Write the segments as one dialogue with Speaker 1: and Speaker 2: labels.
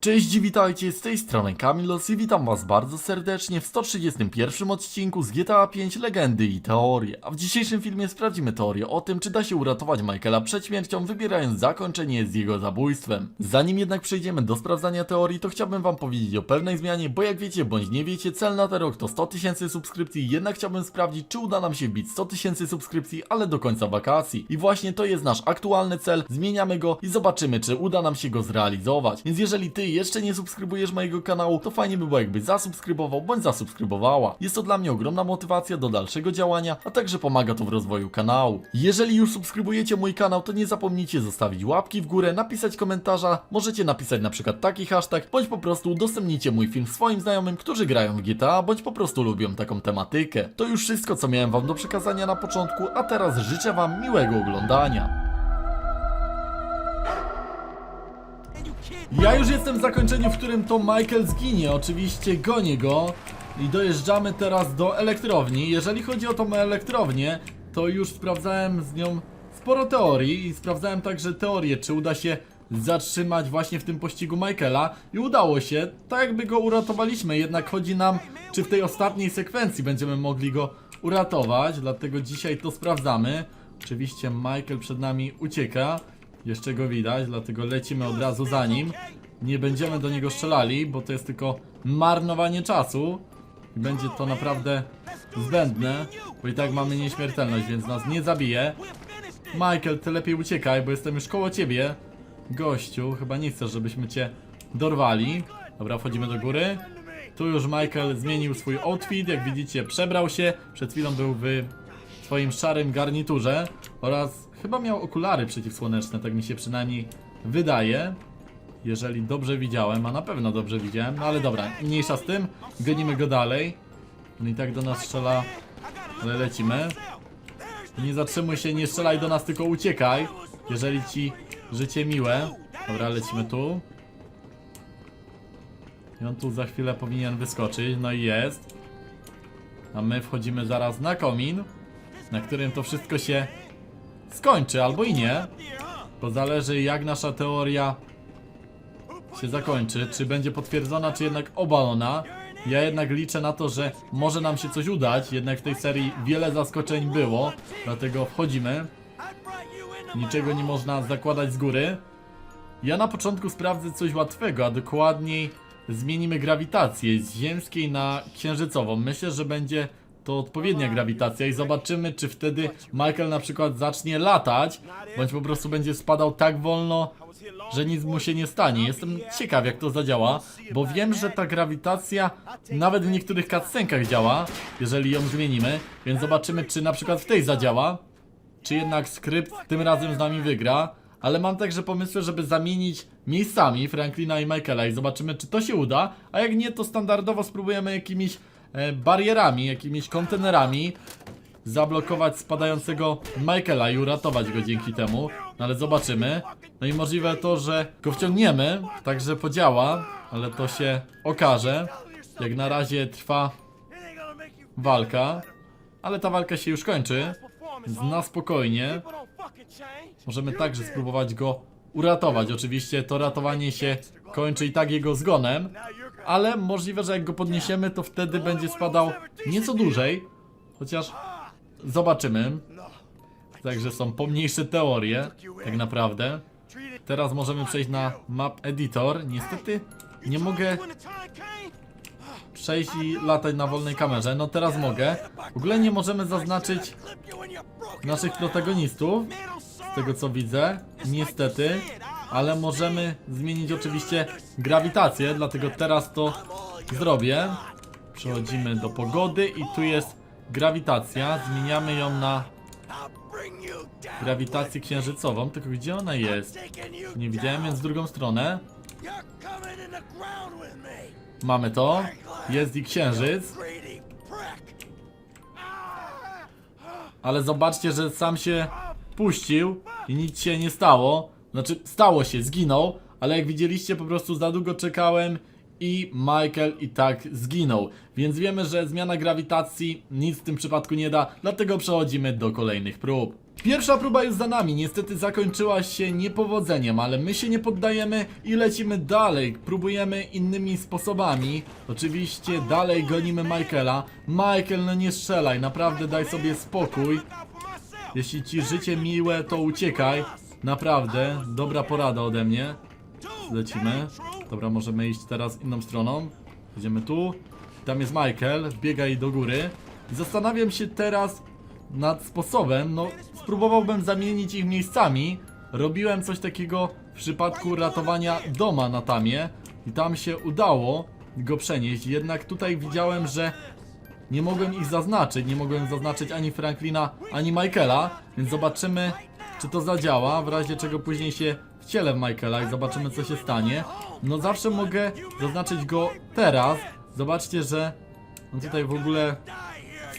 Speaker 1: Cześć, witajcie, z tej strony Kamilos i witam was bardzo serdecznie w 131 odcinku z GTA 5 Legendy i Teorie. A w dzisiejszym filmie sprawdzimy teorię o tym, czy da się uratować Michaela przed śmiercią, wybierając zakończenie z jego zabójstwem. Zanim jednak przejdziemy do sprawdzania teorii, to chciałbym wam powiedzieć o pewnej zmianie, bo jak wiecie bądź nie wiecie, cel na ten rok to 100 tysięcy subskrypcji, jednak chciałbym sprawdzić, czy uda nam się wbić 100 tysięcy subskrypcji, ale do końca wakacji. I właśnie to jest nasz aktualny cel, zmieniamy go i zobaczymy, czy uda nam się go zrealizować. Więc jeżeli ty jeszcze nie subskrybujesz mojego kanału, to fajnie by było jakbyś zasubskrybował bądź zasubskrybowała. Jest to dla mnie ogromna motywacja do dalszego działania, a także pomaga to w rozwoju kanału. Jeżeli już subskrybujecie mój kanał, to nie zapomnijcie zostawić łapki w górę, napisać komentarza, możecie napisać na przykład taki hashtag, bądź po prostu udostępnijcie mój film swoim znajomym, którzy grają w GTA, bądź po prostu lubią taką tematykę. To już wszystko, co miałem wam do przekazania na początku, a teraz życzę wam miłego oglądania. Ja już jestem w zakończeniu, w którym to Michael zginie. Oczywiście gonię go i dojeżdżamy teraz do elektrowni. Jeżeli chodzi o tą elektrownię, to już sprawdzałem z nią sporo teorii i sprawdzałem także teorię, czy uda się zatrzymać właśnie w tym pościgu Michaela i udało się, tak jakby go uratowaliśmy, jednak chodzi nam, czy w tej ostatniej sekwencji będziemy mogli go uratować, dlatego dzisiaj to sprawdzamy. Oczywiście Michael przed nami ucieka. Jeszcze go widać, dlatego lecimy od razu za nim. Nie będziemy do niego strzelali, bo to jest tylko marnowanie czasu. I będzie to naprawdę zbędne, bo i tak mamy nieśmiertelność, więc nas nie zabije. Michael, ty lepiej uciekaj, bo jestem już koło ciebie. Gościu, chyba nie chcesz, żebyśmy cię dorwali. Dobra, wchodzimy do góry. Tu już Michael zmienił swój outfit, jak widzicie przebrał się. Przed chwilą był w swoim szarym garniturze oraz chyba miał okulary przeciwsłoneczne, tak mi się przynajmniej wydaje. Jeżeli dobrze widziałem, a na pewno dobrze widziałem, no ale dobra, mniejsza z tym, gonimy go dalej. No i tak do nas strzela, ale lecimy. Nie zatrzymuj się, nie strzelaj do nas, tylko uciekaj, jeżeli ci życie miłe. Dobra, lecimy tu. I on tu za chwilę powinien wyskoczyć, no i jest. A my wchodzimy zaraz na komin, na którym to wszystko się skończy, albo i nie. Bo zależy jak nasza teoria się zakończy, czy będzie potwierdzona, czy jednak obalona. Ja jednak liczę na to, że może nam się coś udać, jednak w tej serii wiele zaskoczeń było, dlatego wchodzimy. Niczego nie można zakładać z góry. Ja na początku sprawdzę coś łatwego, a dokładniej zmienimy grawitację z ziemskiej na księżycową. Myślę, że będzie to odpowiednia grawitacja i zobaczymy, czy wtedy Michael na przykład zacznie latać, bądź po prostu będzie spadał tak wolno, że nic mu się nie stanie. Jestem ciekaw, jak to zadziała, bo wiem, że ta grawitacja nawet w niektórych cutscenkach działa, jeżeli ją zmienimy, więc zobaczymy, czy na przykład w tej zadziała, czy jednak skrypt tym razem z nami wygra. Ale mam także pomysły, żeby zamienić miejscami Franklina i Michaela i zobaczymy, czy to się uda. A jak nie, to standardowo spróbujemy jakimiś barierami, jakimiś kontenerami zablokować spadającego Michaela i uratować go dzięki temu. No ale zobaczymy. No i możliwe to, że go wciągniemy, także podziała, ale to się okaże. Jak na razie trwa walka, ale ta walka się już kończy. Na spokojnie. Możemy także spróbować go uratować. Oczywiście to ratowanie się kończy i tak jego zgonem, ale możliwe, że jak go podniesiemy, to wtedy będzie spadał nieco dłużej. Chociaż zobaczymy. Także są pomniejsze teorie, tak naprawdę. Teraz możemy przejść na map editor. Niestety nie mogę przejść i latać na wolnej kamerze. No teraz mogę. W ogóle nie możemy zaznaczyć naszych protagonistów, z tego co widzę, niestety, ale możemy zmienić oczywiście grawitację, dlatego teraz to zrobię. Przechodzimy do pogody i tu jest grawitacja, zmieniamy ją na grawitację księżycową, tylko gdzie ona jest? Nie widziałem, więc w drugą stronę. Mamy to, jest i księżyc, ale zobaczcie, że sam się puścił i nic się nie stało. Znaczy, stało się, zginął, ale jak widzieliście, po prostu za długo czekałem i Michael i tak zginął. Więc wiemy, że zmiana grawitacji nic w tym przypadku nie da, dlatego przechodzimy do kolejnych prób. Pierwsza próba jest za nami, niestety zakończyła się niepowodzeniem, ale my się nie poddajemy i lecimy dalej. Próbujemy innymi sposobami. Oczywiście dalej gonimy Michaela. Michael, no nie strzelaj, naprawdę daj sobie spokój. Jeśli ci życie miłe, to uciekaj. Naprawdę, dobra porada ode mnie. Lecimy. Dobra, możemy iść teraz inną stroną. Idziemy tu. Tam jest Michael, wbiegaj do góry. I zastanawiam się teraz nad sposobem, no spróbowałbym zamienić ich miejscami. Robiłem coś takiego w przypadku ratowania doma na tamie i tam się udało go przenieść, jednak tutaj widziałem, że nie mogłem ich zaznaczyć, nie mogłem zaznaczyć ani Franklina, ani Michaela, więc zobaczymy, czy to zadziała, w razie czego później się wcielę w Michaela i zobaczymy, co się stanie. No zawsze mogę zaznaczyć go teraz. Zobaczcie, że on tutaj w ogóle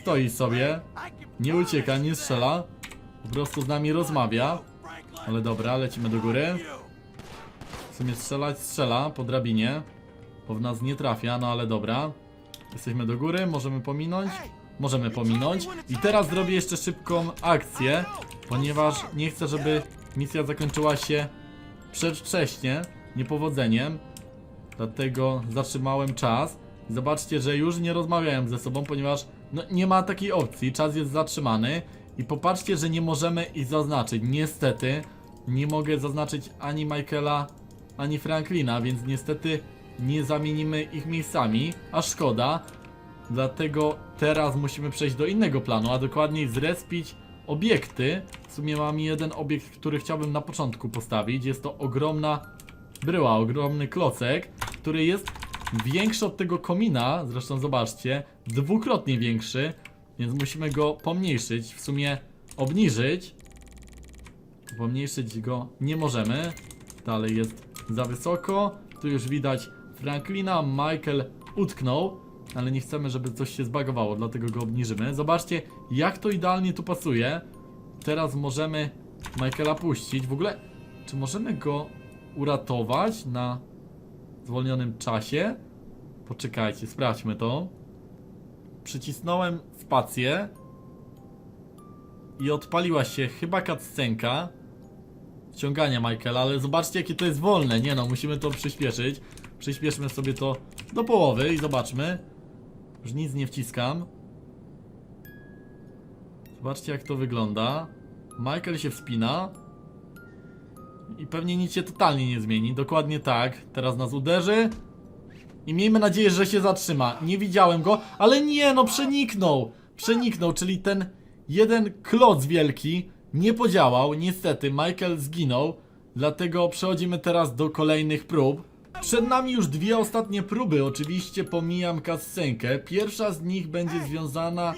Speaker 1: stoi sobie, nie ucieka, nie strzela, po prostu z nami rozmawia. Ale dobra, lecimy do góry. W sumie strzelać strzela po drabinie, bo w nas nie trafia, no ale dobra. Jesteśmy do góry, możemy pominąć? Możemy pominąć. I teraz zrobię jeszcze szybką akcję, ponieważ nie chcę, żeby misja zakończyła się przedwcześnie, niepowodzeniem. Dlatego zatrzymałem czas. Zobaczcie, że już nie rozmawiają ze sobą, ponieważ no, nie ma takiej opcji, czas jest zatrzymany. I popatrzcie, że nie możemy ich zaznaczyć. Niestety, nie mogę zaznaczyć ani Michaela, ani Franklina, więc niestety nie zamienimy ich miejscami, a szkoda. Dlatego teraz musimy przejść do innego planu, a dokładniej zrespić obiekty. W sumie mam jeden obiekt, który chciałbym na początku postawić. Jest to ogromna bryła, ogromny klocek, który jest większy od tego komina. Zresztą zobaczcie, dwukrotnie większy, więc musimy go pomniejszyć. W sumie obniżyć. Pomniejszyć go nie możemy. Dalej jest za wysoko. Tu już widać Franklina. Michael utknął, ale nie chcemy, żeby coś się zbagowało, dlatego go obniżymy. Zobaczcie, jak to idealnie tu pasuje. Teraz możemy Michaela puścić. W ogóle, czy możemy go uratować na zwolnionym czasie? Poczekajcie, sprawdźmy to. Przycisnąłem spację i odpaliła się chyba cutscenka wciągania Michaela, ale zobaczcie jakie to jest wolne. Nie no, musimy to przyspieszyć. Przyspieszmy sobie to do połowy i zobaczmy. Już nic nie wciskam. Zobaczcie jak to wygląda. Michael się wspina. I pewnie nic się totalnie nie zmieni. Dokładnie tak. Teraz nas uderzy. I miejmy nadzieję, że się zatrzyma. Nie widziałem go, ale nie, no przeniknął. Przeniknął, czyli ten jeden kloc wielki nie podziałał. Niestety, Michael zginął. Dlatego przechodzimy teraz do kolejnych prób. Przed nami już dwie ostatnie próby, oczywiście pomijam kascenkę. Pierwsza z nich będzie związana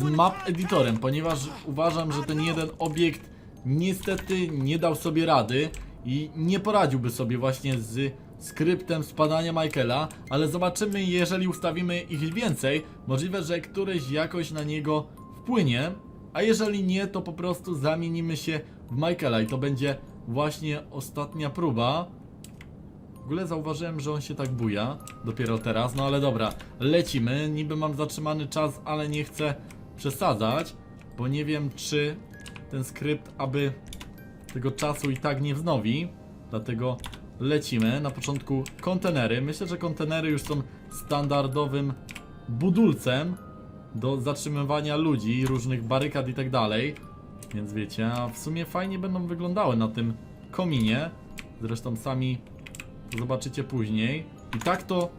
Speaker 1: z map editorem, ponieważ uważam, że ten jeden obiekt niestety nie dał sobie rady i nie poradziłby sobie właśnie z skryptem spadania Michaela, ale zobaczymy, jeżeli ustawimy ich więcej, możliwe, że któryś jakoś na niego wpłynie, a jeżeli nie, to po prostu zamienimy się w Michaela i to będzie właśnie ostatnia próba. W ogóle zauważyłem, że on się tak buja dopiero teraz, no ale dobra, lecimy. Niby mam zatrzymany czas, ale nie chcę przesadzać, bo nie wiem, czy ten skrypt, aby tego czasu i tak nie wznowi. Dlatego lecimy. Na początku kontenery. Myślę, że kontenery już są standardowym budulcem do zatrzymywania ludzi, różnych barykad i tak dalej. Więc wiecie, a w sumie fajnie będą wyglądały na tym kominie. Zresztą sami zobaczycie później. I tak to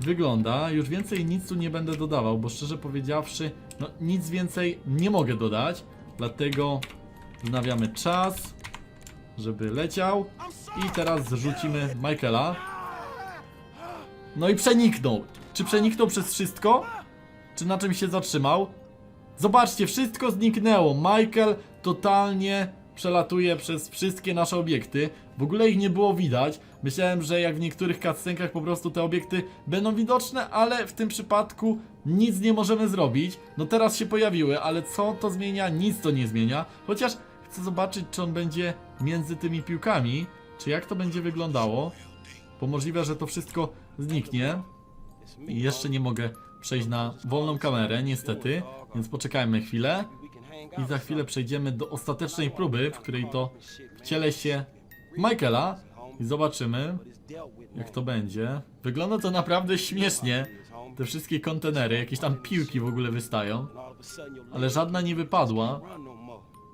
Speaker 1: wygląda. Już więcej nic tu nie będę dodawał, bo szczerze powiedziawszy, no nic więcej nie mogę dodać. Dlatego wznawiamy czas, żeby leciał. I teraz zrzucimy Michaela. No i przeniknął. Czy przeniknął przez wszystko? Czy na czym się zatrzymał? Zobaczcie, wszystko zniknęło. Michael totalnie przelatuje przez wszystkie nasze obiekty. W ogóle ich nie było widać. Myślałem, że jak w niektórych cutscenkach po prostu te obiekty będą widoczne, ale w tym przypadku nic nie możemy zrobić. No teraz się pojawiły, ale co to zmienia? Nic to nie zmienia. Chociaż chcę zobaczyć, czy on będzie między tymi piłkami, czy jak to będzie wyglądało. Bo możliwe, że to wszystko zniknie. I jeszcze nie mogę przejść na wolną kamerę, niestety, więc poczekajmy chwilę. i za chwilę przejdziemy do ostatecznej próby, w której to wcielę się Michaela i zobaczymy jak to będzie. Wygląda to naprawdę śmiesznie. Te wszystkie kontenery, jakieś tam piłki w ogóle wystają, ale żadna nie wypadła.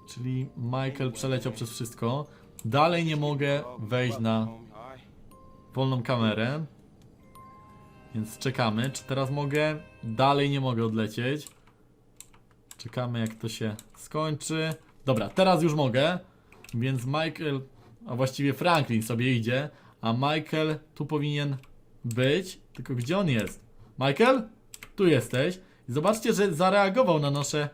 Speaker 1: Czyli Michael przeleciał przez wszystko. Dalej nie mogę wejść na wolną kamerę. Więc czekamy. Czy teraz mogę? Dalej nie mogę odlecieć. Czekamy jak to się skończy. Dobra, teraz już mogę. Więc Michael, a właściwie Franklin sobie idzie. A Michael tu powinien być. Tylko gdzie on jest? Michael? Tu jesteś. I zobaczcie, że zareagował na nasze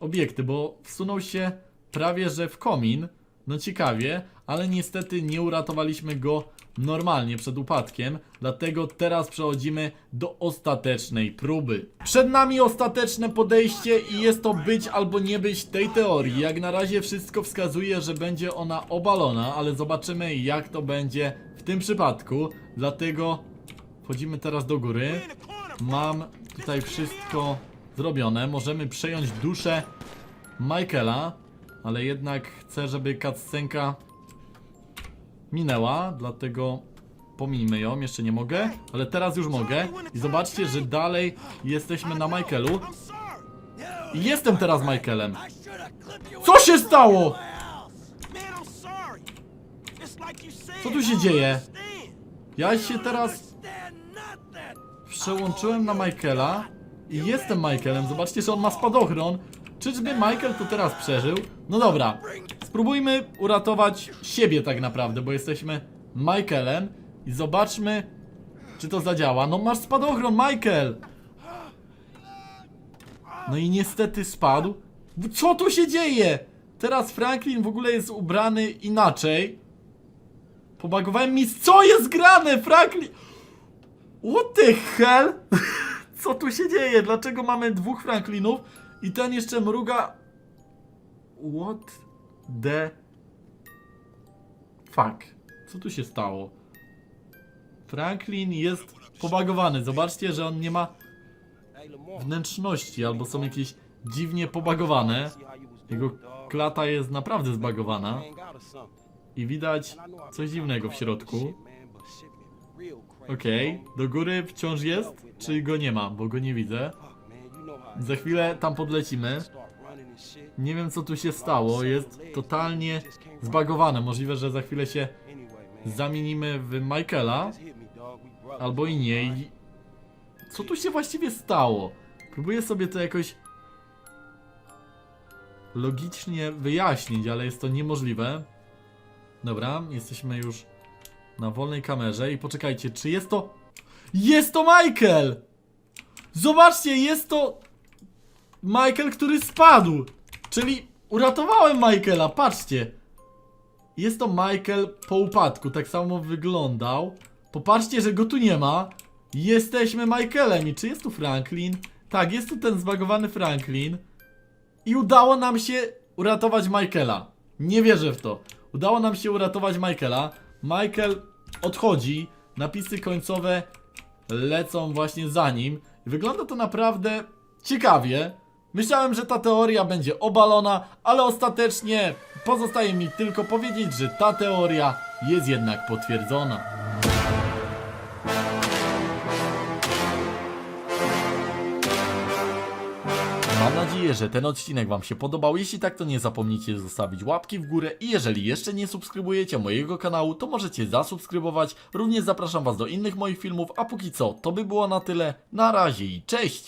Speaker 1: obiekty, bo wsunął się prawie że w komin. No ciekawie, ale niestety nie uratowaliśmy go normalnie przed upadkiem, dlatego teraz przechodzimy do ostatecznej próby. Przed nami ostateczne podejście i jest to być albo nie być tej teorii. Jak na razie wszystko wskazuje, że będzie ona obalona, ale zobaczymy jak to będzie w tym przypadku. Dlatego wchodzimy teraz do góry. Mam tutaj wszystko zrobione. Możemy przejąć duszę Michaela, ale jednak chcę, żeby cutscenka minęła, dlatego pominijmy ją, jeszcze nie mogę, ale teraz już mogę i zobaczcie, że dalej jesteśmy na Michaelu i jestem teraz Michaelem. Co się stało? Co tu się dzieje? Ja się teraz przełączyłem na Michaela i jestem Michaelem. Zobaczcie, że on ma spadochron. Czyżby Michael to teraz przeżył? No dobra, spróbujmy uratować siebie tak naprawdę, bo jesteśmy Michaelem i zobaczmy, czy to zadziała. No masz spadochron, Michael! No i niestety spadł. Co tu się dzieje? Teraz Franklin w ogóle jest ubrany inaczej. Pobagowałem mi, co jest grane, Franklin? What the hell? Co tu się dzieje? Dlaczego mamy dwóch Franklinów i ten jeszcze mruga? What the fuck? Co tu się stało? Franklin jest pobagowany. Zobaczcie, że on nie ma wnętrzności albo są jakieś dziwnie pobagowane. Jego klata jest naprawdę zbagowana i widać coś dziwnego w środku. Okej, do góry wciąż jest, czy go nie ma, bo go nie widzę. Za chwilę tam podlecimy. Nie wiem co tu się stało, jest totalnie zbagowane. Możliwe, że za chwilę się zamienimy w Michaela, albo i nie. Co tu się właściwie stało? Próbuję sobie to jakoś logicznie wyjaśnić, ale jest to niemożliwe. Dobra, jesteśmy już na wolnej kamerze i poczekajcie, czy jest to... Jest to Michael! Zobaczcie, jest to Michael, który spadł! Czyli uratowałem Michaela, patrzcie! Jest to Michael po upadku, tak samo wyglądał. Popatrzcie, że go tu nie ma. Jesteśmy Michaelem i czy jest tu Franklin? Tak, jest tu ten zbagowany Franklin. I udało nam się uratować Michaela. Nie wierzę w to. Udało nam się uratować Michaela. Michael odchodzi. Napisy końcowe lecą właśnie za nim. Wygląda to naprawdę ciekawie. Myślałem, że ta teoria będzie obalona, ale ostatecznie pozostaje mi tylko powiedzieć, że ta teoria jest jednak potwierdzona. Mam nadzieję, że ten odcinek Wam się podobał. Jeśli tak, to nie zapomnijcie zostawić łapki w górę i jeżeli jeszcze nie subskrybujecie mojego kanału, to możecie zasubskrybować. Również zapraszam Was do innych moich filmów, a póki co, to by było na tyle. Na razie i cześć!